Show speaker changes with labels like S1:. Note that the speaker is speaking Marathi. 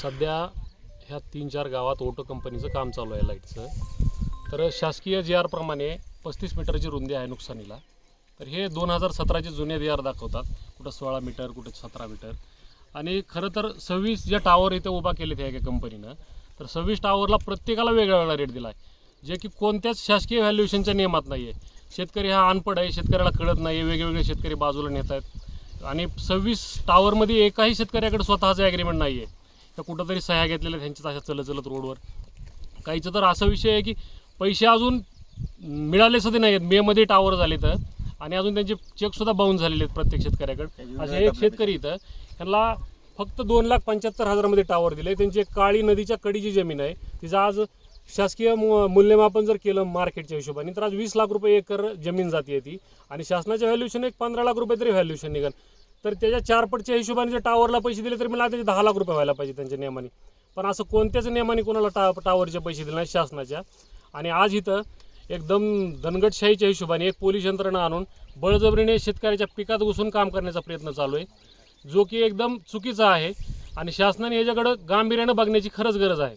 S1: सध्या ह्या तीन चार गावात ओटो कंपनीचं काम चालू आहे लाईटचं. तर शासकीय जी आरप्रमाणे पस्तीस मीटरची रुंदी आहे नुकसानीला. तर हे दोन हजार सतराचे जुने जी आर दाखवतात. कुठं सोळा मीटर कुठं सतरा मीटर. आणि खरं तर सव्वीस जे टावर इथे उभा केले त्या एका कंपनीनं तर सव्वीस टावरला प्रत्येकाला वेगळा वेगळा रेट दिला आहे जे की कोणत्याच शासकीय व्हॅल्युएशनच्या नियमात नाही आहे शेतकरी हा अनपड आहे शेतकऱ्याला कळत नाही वेगवेगळे शेतकरी बाजूला नेत आहेत. आणि सव्वीस टावरमध्ये एकाही शेतकऱ्याकडे स्वतःचं ॲग्रीमेंट नाही आहे तर कुठंतरी सह्या घेतलेल्या त्यांच्या अशा चलत चलत रोडवर काहीचं तर असा विषय आहे की पैसे अजून मिळाले सुद्धा नाही आहेत. मेमध्ये टावर झाले तर. आणि अजून त्यांचे चेकसुद्धा बाउन्स झालेले आहेत प्रत्येक शेतकऱ्याकडे. असे एक शेतकरी इथं त्यांना फक्त दोन लाख पंच्याहत्तर हजारामध्ये टावर दिले. त्यांची काळी नदीच्या कडीची जमीन आहे. तिचं आज शासकीय मूल्यमापन जर केलं मार्केटच्या हिशोबाने तर आज वीस लाख रुपये एकर जमीन जाते ती. आणि शासनाच्या व्हॅल्युएशन एक पंधरा लाख रुपये तरी व्हॅल्युएशन निघाल तर त्याच्या चारपटच्या हिशोबाने जर टावरला पैसे दिले तर मला त्याचे दहा लाख रुपये व्हायला पाहिजे त्यांच्या नियमाने. पण असं कोणत्याच नियमाने कोणाला टा टावरचे पैसे दिले नाही शासनाच्या. आणि आज इथं एकदम धनगटशाहीच्या हिशोबाने एक पोलीस यंत्रणा आणून बळजबरीने शेतकऱ्याच्या पिकात घुसून काम करण्याचा प्रयत्न चालू आहे. जो की एकदम चुकीचा आहे. आणि शासनाने याच्याकडं गांभीर्यानं बघण्याची खरंच गरज आहे.